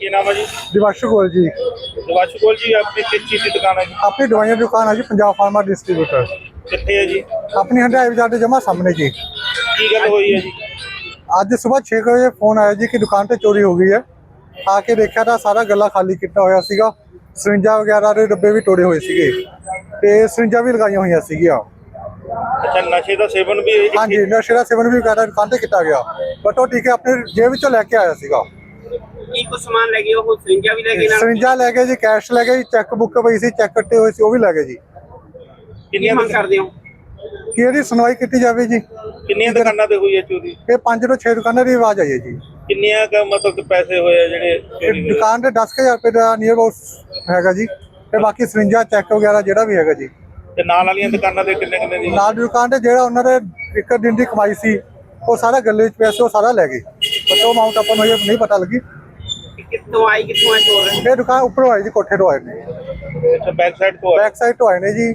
ਕੀ ਨਾਮ ਹੈ ਜੀ? ਦਿਵਾਸ਼ੂ ਗੋਲ ਜੀ। ਦਿਵਾਸ਼ ਕੋਲ ਜੀ ਆਪਣੀ ਕਿਸ ਚੀਜ਼ ਦੀ ਦੁਕਾਨ ਹੈ ਜੀ? ਆਪਣੀ ਦਵਾਈਆਂ ਦੀ ਦੁਕਾਨ ਹੈ ਜੀ ਪੰਜਾਬ ਫਾਰਮਾ ਡਿਸਟ੍ਰੀਬਿਊਟਰ। ਕਿੱਥੇ ਹੈ ਜੀ? ਆਪਣੀ ਹੰਡਾਈ ਬਾਜ਼ਾਰ ਦੇ ਜਮਾ ਸਾਹਮਣੇ ਜੀ। ਕੀ ਗੱਲ ਹੋਈ ਹੈ ਜੀ? ਅੱਜ ਸਵੇਰ 6 ਵਜੇ ਫੋਨ ਆਇਆ ਜੀ ਕਿ ਦੁਕਾਨ ਤੇ ਚੋਰੀ ਹੋ ਗਈ ਹੈ। ਆ ਕੇ ਦੇਖਿਆ ਤਾਂ ਸਾਰਾ ਗੱਲਾ ਖਾਲੀ ਕੀਤਾ ਹੋਇਆ ਸੀਗਾ। ਸਰਿੰਜਾਂ ਵਗੈਰਾ ਦੇ ਡੱਬੇ ਵੀ ਤੋੜੇ ਹੋਏ ਸੀਗੇ ਤੇ ਸਰਿੰਜਾਂ ਵੀ ਲਗਾਈਆਂ ਹੋਈਆਂ ਸੀਗੀਆਂ। ਅੱਛਾ ਨਸ਼ੇ ਦਾ ਸੇਵਨ ਵੀ ਹਾਂਜੀ ਨਸ਼ੇ ਦਾ ਸੇਵਨ ਵੀ ਵਗੈਰਾ ਦੁਕਾਨ ਤੇ ਕੀਤਾ ਗਿਆ। ਬਟ ਉਹ ਟੀਕੇ ਆਪਣੇ ਜੇਬ ਵਿੱਚੋਂ ਲੈ ਕੇ ਆਇਆ ਸੀਗਾ। ਕੀ ਕੁਛ ਸਮਾਨ ਲੈ ਗਏ ਉਹ ਸਰਿੰਜਾਂ ਵੀ ਲੈ ਗਏ ਨਾਲ? ਸਰਿੰਜਾਂ ਲੈ ਗਏ ਜੀ ਕੈਸ਼ ਲੈ ਗਏ ਜੀ ਚੈੱਕ ਬੁੱਕ ਪਈ ਸੀ ਚੈੱਕ ਕੱਟੇ ਹੋਏ ਸੀ ਉਹ ਵੀ ਲੈ ਗਏ ਜੀ। ਕਿੰਨੀਆਂ ਮੰਗ ਕਰਦੇ ਹੋ? ਕੀ ਇਹਦੀ ਸੁਣਵਾਈ ਕੀਤੀ ਜਾਵੇ ਜੀ? ਕਿੰਨੀਆਂ ਦੁਕਾਨਾਂ ਤੇ ਹੋਈ ਹੈ ਚੋਰੀ? ਇਹ 5 ਤੋਂ 6 ਦੁਕਾਨਾਂ ਦੀ ਆਵਾਜ਼ ਆਈ ਹੈ ਜੀ। ਕਿੰਨੀਆਂ ਕ ਮਤਲਬ ਕਿ ਪੈਸੇ ਹੋਏ ਆ ਜਿਹੜੇ ਇਹ ਦੁਕਾਨ ਦੇ 10000 ਰੁਪਏ ਦਾ ਨੀਅਰ ਅਬਾਊਟ ਹੈਗਾ ਜੀ ਤੇ ਬਾਕੀ ਸਰਿੰਜਾ ਚੈੱਕ ਵਗੈਰਾ ਜਿਹੜਾ ਵੀ ਹੈਗਾ ਜੀ। ਤੇ ਨਾਲ ਵਾਲੀਆਂ ਦੁਕਾਨਾਂ ਤੇ ਕਿੰਨੇ ਕਿੰਨੇ ਦੀ ਨਾਲ ਦੀ ਦੁਕਾਨ ਤੇ ਜਿਹੜਾ ਉਹਨਾਂ ਦੇ ਇੱਕ ਦਿਨ ਦੀ ਕਮਾਈ ਸੀ ਉਹ ਸਾਰਾ ਗੱਲੇ ਵਿੱਚ ਪੈਸੇ ਉਹ ਸਾਰਾ ਲੈ ਗਏ। ਬਟ ਉਹ ਅਮਾਉਂਟ ਆਪਾਂ ਨੂੰ ਹਜੇ ਨਹੀਂ ਪਤਾ ਲੱਗੀ। ਕਿ ਕਿੱਥੋਂ ਆਈ ਕਿੱਥੋਂ ਐ ਚੋਰ ਇਹ ਦੁਕਾਨ ਉੱਪਰੋਂ ਆਏ ਜੀ ਕੋਠੇ ਤੋਂ ਆਏ ਨੇ। ਅੱਛਾ ਬੈਕ ਸਾਈਡ ਤੋਂ ਬੈਕ ਸਾਈਡ ਤੋਂ ਆਏ ਨੇ ਜੀ।